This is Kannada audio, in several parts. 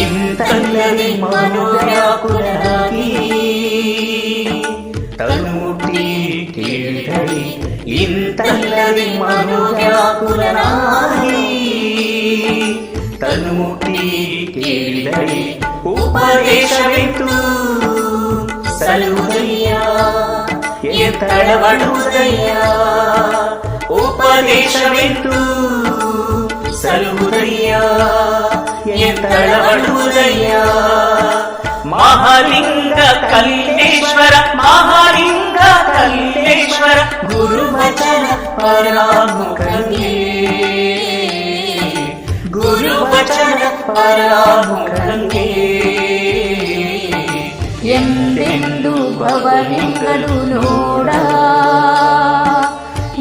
ఇంతల్లని మనోరాకులకి తనుటి కీర్తడి ఇంతల్లని మనోరాకులనాగి తనుటి కీర్తడి ఉపదేశమితు సలువయ్యా ఎత్తడవడుదయ్యా ఉపదేశమితూ ಉಪದೇಶವಿತ್ತು ಸಲುದಯ್ಯ ಎತ್ತಳವಡುವುದಯ್ಯ ಮಹಾಲಿಂಗ ಕಲ್ಲೇಶ್ವರ ಮಹಾಲಿಂಗ ಕಲ್ಲೇಶ್ವರ ಗುರುವಚನ ಪರಾಮುಖಂಗೆ ಗುರುವಚನ ಪರಾಮುಖಂಗೆ ಎಂದೆಂದು ಭವಲಿಂಗಲು ನೋಡ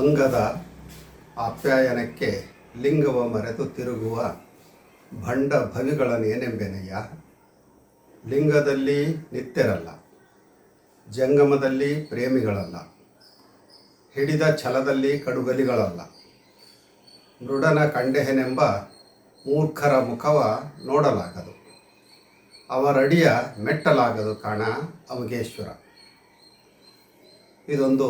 ಅಂಗದ ಆಪ್ಯಾಯನಕ್ಕೆ ಲಿಂಗವ ಮರೆತು ತಿರುಗುವ ಭಂಡ ಭವಿಗಳನ್ನೇನೆಂಬೆನಯ್ಯ? ಲಿಂಗದಲ್ಲಿ ನಿತ್ಯರಲ್ಲ, ಜಂಗಮದಲ್ಲಿ ಪ್ರೇಮಿಗಳಲ್ಲ, ಹಿಡಿದ ಛಲದಲ್ಲಿ ಕಡುಗಲಿಗಳಲ್ಲ. ಮೃಡನ ಕಂಡೆಹೆನೆಂಬ ಮೂರ್ಖರ ಮುಖವ ನೋಡಲಾಗದು. ಅವರಡಿಯ ಮೆಟ್ಟಲಾಗದು ಕಾಣ, ಅಮಗೇಶ್ವರ. ಇದೊಂದು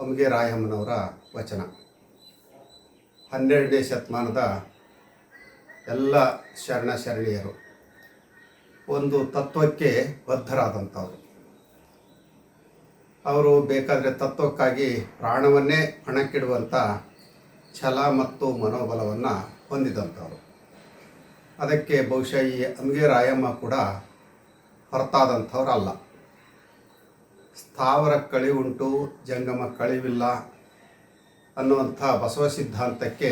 ಅಮ್ಗೆ ರಾಯಮ್ಮನವರ ವಚನ. ಹನ್ನೆರಡನೇ ಶತಮಾನದ ಎಲ್ಲ ಶರಣ ಶರಣೀಯರು ಒಂದು ತತ್ವಕ್ಕೆ ಬದ್ಧರಾದಂಥವ್ರು. ಅವರು ಬೇಕಾದರೆ ತತ್ವಕ್ಕಾಗಿ ಪ್ರಾಣವನ್ನೇ ಹಣಕ್ಕಿಡುವಂಥ ಛಲ ಮತ್ತು ಮನೋಬಲವನ್ನು ಹೊಂದಿದಂಥವ್ರು. ಅದಕ್ಕೆ ಬಹುಶಃ ಈ ಅಮ್ಗೆ ರಾಯಮ್ಮ ಕೂಡ ಹೊರತಾದಂಥವ್ರು ಅಲ್ಲ ಸ್ಥಾವರ ಕಳಿವುಂಟು ಜಂಗಮ ಕಳಿವಿಲ್ಲ ಅನ್ನುವಂಥ ಬಸವ ಸಿದ್ಧಾಂತಕ್ಕೆ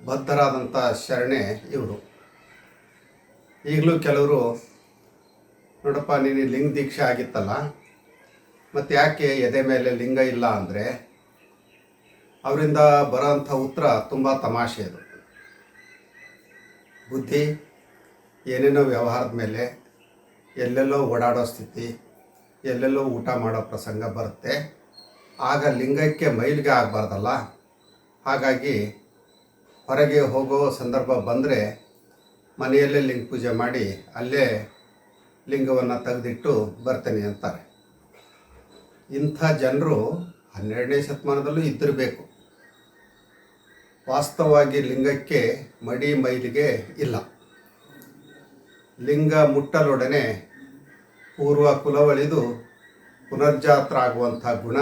ಬದ್ಧರಾದಂಥ ಶರಣೆ ಇವರು. ಈಗಲೂ ಕೆಲವರು, ನೋಡಪ್ಪ, ನೀನು ಲಿಂಗ ದೀಕ್ಷೆ ಆಗಿತ್ತಲ್ಲ, ಮತ್ತು ಯಾಕೆ ಎದೆ ಮೇಲೆ ಲಿಂಗ ಇಲ್ಲ ಅಂದರೆ ಅವರಿಂದ ಬರೋಂಥ ಉತ್ತರ ತುಂಬ ತಮಾಷೆ ಅದು. ಬುದ್ಧಿ ಏನೇನೋ ವ್ಯವಹಾರದ ಮೇಲೆ ಎಲ್ಲೆಲ್ಲೋ ಓಡಾಡೋ ಸ್ಥಿತಿ ಎಲ್ಲೆಲ್ಲೋ ಊಟ ಮಾಡೋ ಪ್ರಸಂಗ ಬರುತ್ತೆ. ಆಗ ಲಿಂಗಕ್ಕೆ ಮೈಲಿಗೆ ಆಗಬಾರ್ದಲ್ಲ? ಹಾಗಾಗಿ ಹೊರಗೆ ಹೋಗೋ ಸಂದರ್ಭ ಬಂದರೆ ಮನೆಯಲ್ಲೇ ಲಿಂಗ ಪೂಜೆ ಮಾಡಿ ಅಲ್ಲೇ ಲಿಂಗವನ್ನು ತೆಗೆದಿಟ್ಟು ಬರ್ತೇನೆ ಅಂತಾರೆ. ಇಂಥ ಜನರು ಹನ್ನೆರಡನೇ ಶತಮಾನದಲ್ಲೂ ಇದ್ದಿರಬೇಕು. ವಾಸ್ತವವಾಗಿ ಲಿಂಗಕ್ಕೆ ಮಡಿ ಮೈಲಿಗೆ ಇಲ್ಲ. ಲಿಂಗ ಮುಟ್ಟಲೊಡನೆ ಪೂರ್ವ ಕುಲವಳಿದು ಪುನರ್ಜಾತ್ರ ಆಗುವಂಥ ಗುಣ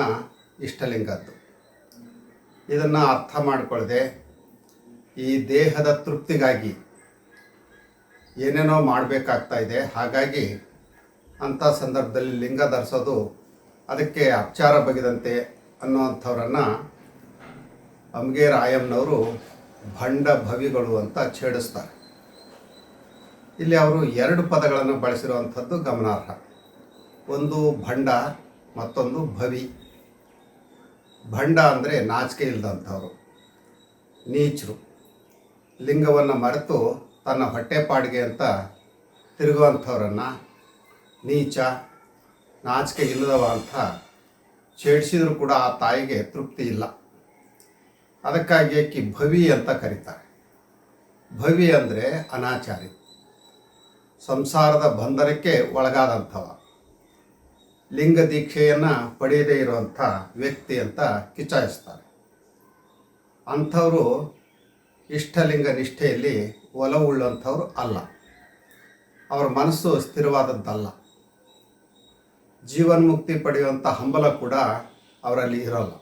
ಇಷ್ಟಲಿಂಗದ್ದು. ಇದನ್ನು ಅರ್ಥ ಮಾಡಿಕೊಳ್ಳದೆ ಈ ದೇಹದ ತೃಪ್ತಿಗಾಗಿ ಏನೇನೋ ಮಾಡಬೇಕಾಗ್ತಾ ಇದೆ. ಹಾಗಾಗಿ ಅಂಥ ಸಂದರ್ಭದಲ್ಲಿ ಲಿಂಗ ಧರಿಸೋದು ಅದಕ್ಕೆ ಅಪಚಾರ ಬಗೆದಂತೆ ಅನ್ನುವಂಥವ್ರನ್ನು ಅಮ್ಗೆ ರಾಯಮ್ನವರು ಭಂಡ ಭವಿಗಳು ಅಂತ ಛೇಡಿಸ್ತಾರೆ. ಇಲ್ಲಿ ಅವರು ಎರಡು ಪದಗಳನ್ನು ಬಳಸಿರುವಂಥದ್ದು ಗಮನಾರ್ಹ. ಒಂದು ಭಂಡ, ಮತ್ತೊಂದು ಭವಿ. ಭಂಡ ಅಂದರೆ ನಾಚಿಕೆ ಇಲ್ಲದಂಥವ್ರು ನೀಚರು. ಲಿಂಗವನ್ನು ಮರೆತು ತನ್ನ ಹೊಟ್ಟೆಪಾಡಿಗೆ ಅಂತ ತಿರುಗುವಂಥವ್ರನ್ನು ನೀಚ, ನಾಚಿಕೆ ಇಲ್ಲದವ ಅಂತ ಛೇಡಿಸಿದ್ರು ಕೂಡ ಆ ತಾಯಿಗೆ ತೃಪ್ತಿ ಇಲ್ಲ. ಅದಕ್ಕಾಗಿ ಆಕಿ ಭವಿ ಅಂತ ಕರೀತಾರೆ. ಭವಿ ಅಂದರೆ ಅನಾಚಾರಿ. ಸಂಸಾರದ ಬಂಧನಕ್ಕೆ ಒಳಗಾದಂಥವ. ಲಿಂಗ ದೀಕ್ಷೆಯನ್ನು ಪಡೆಯದೇ ಇರುವಂಥ ವ್ಯಕ್ತಿ ಅಂತ ಕಿಚಾಯಿಸ್ತಾರೆ. ಅಂಥವರು ಇಷ್ಟಲಿಂಗ ನಿಷ್ಠೆಯಲ್ಲಿ ಒಲವುಳ್ಳಂಥವ್ರು ಅಲ್ಲ. ಅವರ ಮನಸ್ಸು ಸ್ಥಿರವಾದದ್ದಲ್ಲ. ಜೀವನ್ಮುಕ್ತಿ ಪಡೆಯುವಂಥ ಹಂಬಲ ಕೂಡ ಅವರಲ್ಲಿ ಇರೋಲ್ಲ.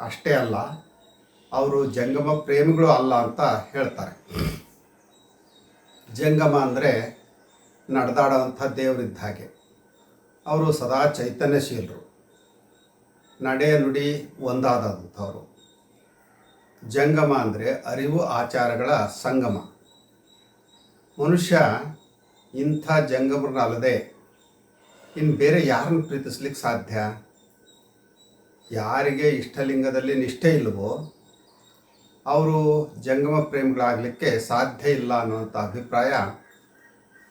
ಅಷ್ಟೇ ಅಲ್ಲ, ಅವರು ಜಂಗಮ ಪ್ರೇಮಿಗಳು ಅಲ್ಲ ಅಂತ ಹೇಳ್ತಾರೆ. ಜಂಗಮ ಅಂದರೆ ನಡೆದಾಡುವಂಥ ದೇವರಿದ್ದ ಹಾಗೆ. ಅವರು ಸದಾ ಚೈತನ್ಯಶೀಲರು. ನಡೆ ನುಡಿ ಒಂದಾದಂಥವರು. ಜಂಗಮ ಅಂದರೆ ಅರಿವು ಆಚಾರಗಳ ಸಂಗಮ. ಮನುಷ್ಯ ಇಂಥ ಜಂಗಮರನ್ನ ಅಲ್ಲದೆ ಇನ್ನು ಬೇರೆ ಯಾರನ್ನು ಪ್ರೀತಿಸ್ಲಿಕ್ಕೆ ಸಾಧ್ಯ? ಯಾರಿಗೆ ಇಷ್ಟಲಿಂಗದಲ್ಲಿ ನಿಷ್ಠೆ ಇಲ್ಲವೋ ಅವರು ಜಂಗಮ ಪ್ರೇಮಿಗಳಾಗಲಿಕ್ಕೆ ಸಾಧ್ಯ ಇಲ್ಲ ಅನ್ನುವಂಥ ಅಭಿಪ್ರಾಯ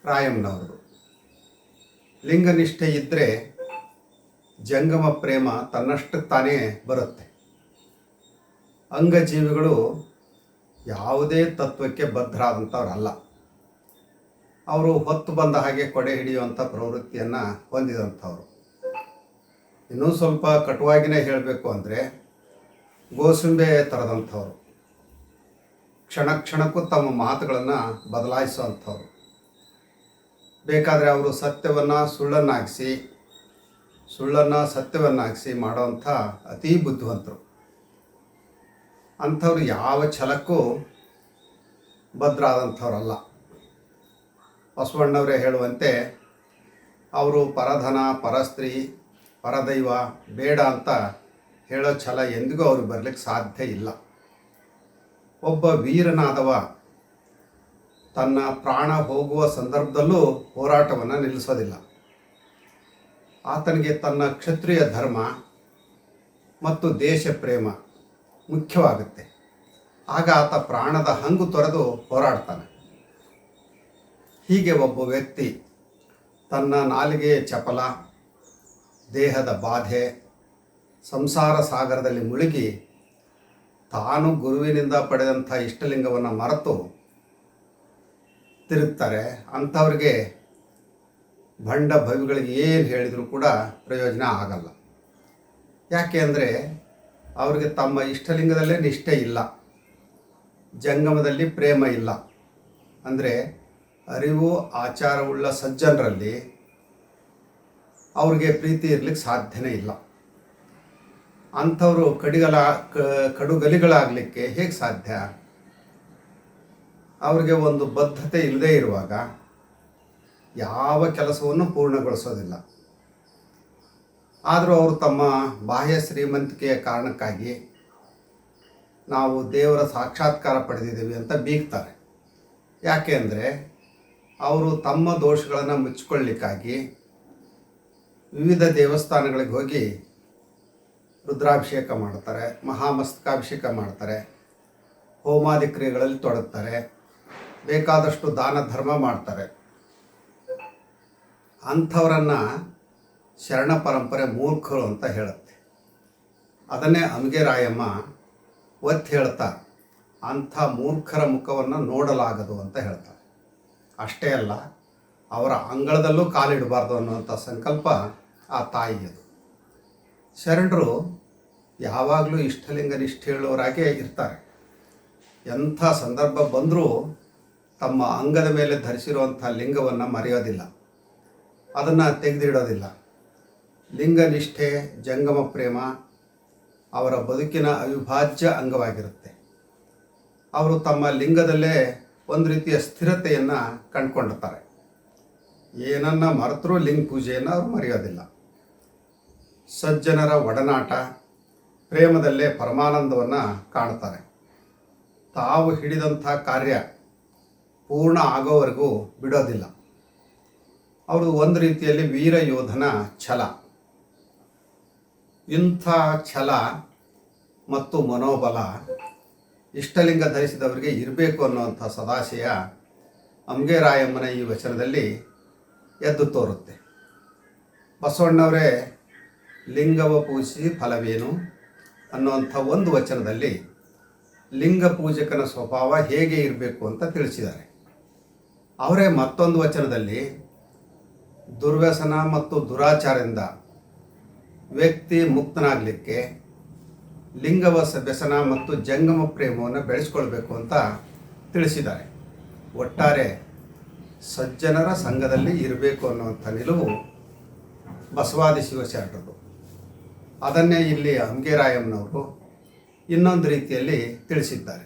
ರಾಯಮ್ಮನವ್ರದ್ದು ಲಿಂಗನಿಷ್ಠೆ ಇದ್ದರೆ ಜಂಗಮ ಪ್ರೇಮ ತನ್ನಷ್ಟು ತಾನೇ ಬರುತ್ತೆ. ಅಂಗಜೀವಿಗಳು ಯಾವುದೇ ತತ್ವಕ್ಕೆ ಬದ್ಧರಾದಂಥವ್ರಲ್ಲ. ಅವರು ಹೊತ್ತು ಬಂದ ಹಾಗೆ ಕೊಡೆ ಹಿಡಿಯುವಂಥ ಪ್ರವೃತ್ತಿಯನ್ನು ಹೊಂದಿದಂಥವ್ರು. ಇನ್ನೂ ಸ್ವಲ್ಪ ಕಟುವಾಗಿನೇ ಹೇಳಬೇಕು ಅಂದರೆ ಗೋಸುಂಬೆ ಥರದಂಥವ್ರು ಕ್ಷಣ ಕ್ಷಣಕ್ಕೂ ತಮ್ಮ ಮಾತುಗಳನ್ನು ಬದಲಾಯಿಸುವಂಥವ್ರು. ಬೇಕಾದರೆ ಅವರು ಸತ್ಯವನ್ನು ಸುಳ್ಳನ್ನಾಗಿಸಿ, ಸುಳ್ಳನ್ನು ಸತ್ಯವನ್ನಾಗಿಸಿ ಮಾಡೋವಂಥ ಅತೀ ಬುದ್ಧಿವಂತರು. ಅಂಥವ್ರು ಯಾವ ಛಲಕ್ಕೂ ಭದ್ರಾದಂಥವ್ರಲ್ಲ. ಬಸವಣ್ಣವರೇ ಹೇಳುವಂತೆ, ಅವರು ಪರಧನ, ಪರಸ್ತ್ರೀ, ಪರದೈವ, ಬೇಡ ಅಂತ ಹೇಳೋ ಛಲ ಎಂದಿಗೂ ಅವ್ರಿಗೆ ಬರಲಿಕ್ಕೆ ಸಾಧ್ಯ ಇಲ್ಲ. ಒಬ್ಬ ವೀರನಾದವ ತನ್ನ ಪ್ರಾಣ ಹೋಗುವ ಸಂದರ್ಭದಲ್ಲೂ ಹೋರಾಟವನ್ನು ನಿಲ್ಲಿಸೋದಿಲ್ಲ. ಆತನಿಗೆ ತನ್ನ ಕ್ಷತ್ರಿಯ ಧರ್ಮ ಮತ್ತು ದೇಶ ಪ್ರೇಮ ಮುಖ್ಯವಾಗುತ್ತೆ. ಆಗ ಆತ ಪ್ರಾಣದ ಹಂಗು ತೊರೆದು ಹೋರಾಡ್ತಾನೆ. ಹೀಗೆ ಒಬ್ಬ ವ್ಯಕ್ತಿ ತನ್ನ ನಾಲಿಗೆಯ ಚಪಲ, ದೇಹದ ಬಾಧೆ, ಸಂಸಾರ ಸಾಗರದಲ್ಲಿ ಮುಳುಗಿ ತಾನು ಗುರುವಿನಿಂದ ಪಡೆದಂಥ ಇಷ್ಟಲಿಂಗವನ್ನು ಮರೆತು ತಿರುಗ್ತಾರೆ, ಅಂಥವ್ರಿಗೆ ಭಂಡ ಭವಿಗಳಿಗೆ ಏನು ಹೇಳಿದರೂ ಕೂಡ ಪ್ರಯೋಜನ ಆಗಲ್ಲ. ಯಾಕೆ ಅಂದರೆ ಅವರಿಗೆ ತಮ್ಮ ಇಷ್ಟಲಿಂಗದಲ್ಲೇ ನಿಷ್ಠೆ ಇಲ್ಲ, ಜಂಗಮದಲ್ಲಿ ಪ್ರೇಮ ಇಲ್ಲ. ಅಂದರೆ ಅರಿವು, ಆಚಾರವುಳ್ಳ ಸಜ್ಜನರಲ್ಲಿ ಅವ್ರಿಗೆ ಪ್ರೀತಿ ಇರಲಿಕ್ಕೆ ಸಾಧ್ಯನೇ ಇಲ್ಲ. ಅಂಥವರು ಕಡಿಗಲ ಕಡುಗಲಿಗಳಾಗಲಿಕ್ಕೆ ಹೇಗೆ ಸಾಧ್ಯ? ಅವರಿಗೆ ಒಂದು ಬದ್ಧತೆ ಇಲ್ಲದೇ ಇರುವಾಗ ಯಾವ ಕೆಲಸವನ್ನು ಪೂರ್ಣಗೊಳಿಸೋದಿಲ್ಲ. ಆದರೂ ಅವರು ತಮ್ಮ ಬಾಹ್ಯ ಶ್ರೀಮಂತಿಕೆಯ ಕಾರಣಕ್ಕಾಗಿ ನಾವು ದೇವರ ಸಾಕ್ಷಾತ್ಕಾರ ಪಡೆದಿದ್ದೀವಿ ಅಂತ ಬೀಗ್ತಾರೆ. ಯಾಕೆ ಅಂದರೆ ಅವರು ತಮ್ಮ ದೋಷಗಳನ್ನು ಮುಚ್ಚಿಕೊಳ್ಳಿಕ್ಕಾಗಿ ವಿವಿಧ ದೇವಸ್ಥಾನಗಳಿಗೆ ಹೋಗಿ ರುದ್ರಾಭಿಷೇಕ ಮಾಡ್ತಾರೆ, ಮಹಾಮಸ್ತಕಾಭಿಷೇಕ ಮಾಡ್ತಾರೆ, ಹೋಮಾದಿ ಕ್ರಿಯೆಗಳಲ್ಲಿ ತೊಡಗ್ತಾರೆ. ಬೇಕಾದಷ್ಟು ದಾನ ಧರ್ಮ ಮಾಡ್ತಾರೆ. ಅಂಥವರನ್ನು ಶರಣ ಪರಂಪರೆ ಮೂರ್ಖರು ಅಂತ ಹೇಳುತ್ತೆ. ಅದನ್ನೇ ಅಮಗೆರಾಯಮ್ಮ ಒತ್ತಿ ಹೇಳ್ತಾ, ಅಂಥ ಮೂರ್ಖರ ಮುಖವನ್ನು ನೋಡಲಾಗದು ಅಂತ ಹೇಳ್ತಾರೆ. ಅಷ್ಟೇ ಅಲ್ಲ, ಅವರ ಅಂಗಳದಲ್ಲೂ ಕಾಲಿಡಬಾರ್ದು ಅನ್ನುವಂಥ ಸಂಕಲ್ಪ ಆ ತಾಯಿಯದು. ಶರಣರು ಯಾವಾಗಲೂ ಇಷ್ಟಲಿಂಗ ನಿಷ್ಠೆ ಹೇಳುವವರಾಗೇ ಇರ್ತಾರೆ. ಎಂಥ ಸಂದರ್ಭ ಬಂದರೂ ತಮ್ಮ ಅಂಗದ ಮೇಲೆ ಧರಿಸಿರುವಂಥ ಲಿಂಗವನ್ನು ಮರೆಯೋದಿಲ್ಲ. ಅದನ್ನು ತೆಗೆದಿಡೋದಿಲ್ಲ. ಲಿಂಗ ನಿಷ್ಠೆ, ಜಂಗಮ ಪ್ರೇಮ ಅವರ ಬದುಕಿನ ಅವಿಭಾಜ್ಯ ಅಂಗವಾಗಿರುತ್ತೆ. ಅವರು ತಮ್ಮ ಲಿಂಗದಲ್ಲೇ ಒಂದು ರೀತಿಯ ಸ್ಥಿರತೆಯನ್ನು ಕಂಡುಕೊಂಡಿರ್ತಾರೆ. ಏನನ್ನ ಮರೆತರೂ ಲಿಂಗ ಪೂಜೆಯನ್ನು ಅವರು ಮರೆಯೋದಿಲ್ಲ. ಸಜ್ಜನರ ಒಡನಾಟ ಪ್ರೇಮದಲ್ಲೇ ಪರಮಾನಂದವನ್ನು ಕಾಣ್ತಾರೆ. ತಾವು ಹಿಡಿದಂಥ ಕಾರ್ಯ ಪೂರ್ಣ ಆಗೋವರೆಗೂ ಬಿಡೋದಿಲ್ಲ. ಅವರು ಒಂದು ರೀತಿಯಲ್ಲಿ ವೀರ ಯೋಧನ ಛಲ. ಇಂಥ ಛಲ ಮತ್ತು ಮನೋಬಲ ಇಷ್ಟಲಿಂಗ ಧರಿಸಿದವರಿಗೆ ಇರಬೇಕು ಅನ್ನುವಂಥ ಸದಾಶಯ ಅಂಬೆರಾಯಮ್ಮನ ಈ ವಚನದಲ್ಲಿ ಎದ್ದು ತೋರುತ್ತೆ. ಬಸವಣ್ಣವರೇ, ಲಿಂಗವ ಪೂಜಿಸಿ ಫಲವೇನು ಅನ್ನುವಂಥ ಒಂದು ವಚನದಲ್ಲಿ ಲಿಂಗ ಪೂಜಕನ ಸ್ವಭಾವ ಹೇಗೆ ಇರಬೇಕು ಅಂತ ತಿಳಿಸಿದ್ದಾರೆ. ಅವರೇ ಮತ್ತೊಂದು ವಚನದಲ್ಲಿ, ದುರ್ವ್ಯಸನ ಮತ್ತು ದುರಾಚಾರದಿಂದ ವ್ಯಕ್ತಿ ಮುಕ್ತನಾಗಲಿಕ್ಕೆ ಲಿಂಗವ ವ್ಯಸನ ಮತ್ತು ಜಂಗಮ ಪ್ರೇಮವನ್ನು ಬೆಳೆಸ್ಕೊಳ್ಬೇಕು ಅಂತ ತಿಳಿಸಿದ್ದಾರೆ. ಒಟ್ಟಾರೆ ಸಜ್ಜನರ ಸಂಘದಲ್ಲಿ ಇರಬೇಕು ಅನ್ನುವಂಥ ನಿಲುವು ಬಸವಾದಿ ಶಿವಶರಣರು ಅದನ್ನೇ ಇಲ್ಲಿ ಅಂಗೇರಾಯಮ್ಮನವರು ಇನ್ನೊಂದು ರೀತಿಯಲ್ಲಿ ತಿಳಿಸಿದ್ದಾರೆ.